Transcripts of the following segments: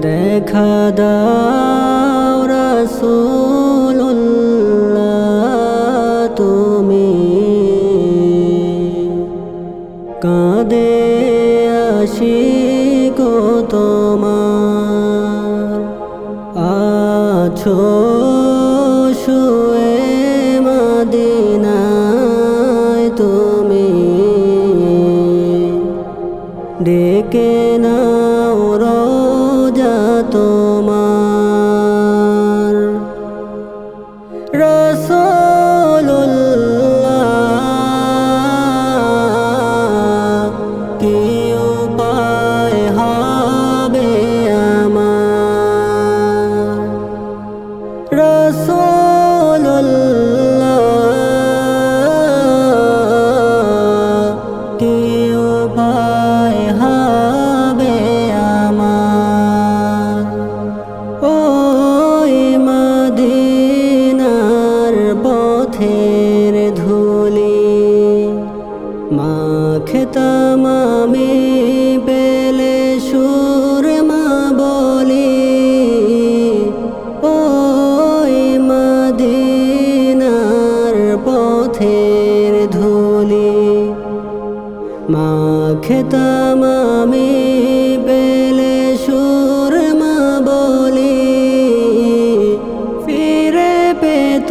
দেখা দাও রাসূলুল্লাহ তুমি। কাঁদে আসি গো তোমার। আছো শুয়ে মদিনায় তুমি। ডেকে নাও মাখতাম আমি পেলে সুর মা বলি, ওই মদিনার পথের ধুলি। মাখতাম আমি পেলে সুর মা বলি, ফিরে পেত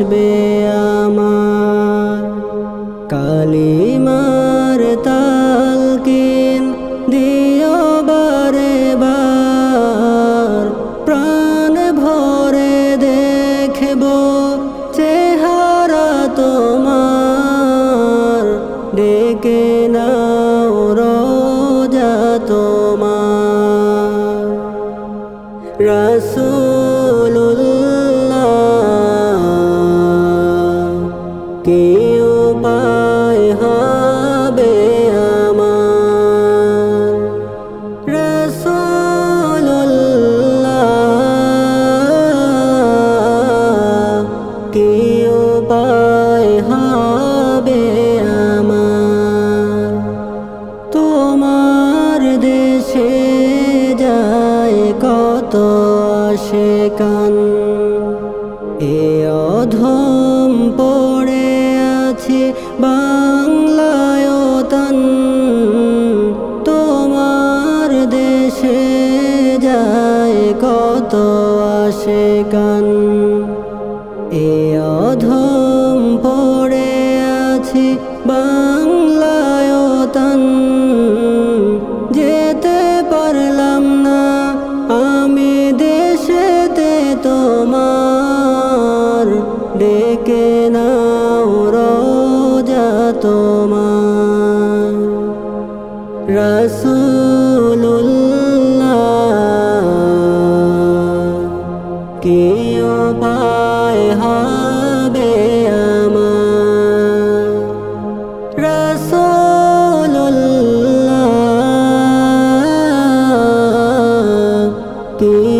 আসবে আমার। কালিমার তালকিন দিও বারে। বার প্রাণ ভরে দেখব চেহারা তোমার। ডেকে নাও রোজা তোমার। রসুল্লাহ উপায় হবে আমার। তোমার দেশে যায় কত এ অধম পড়ে আছে বাংলায় তন তোমার দেশে যায় কত আসে ডেকে নাও রোজা তোমার। রসুল্লাহ কি উপায় হবে আমার। রসুল্লাহ কি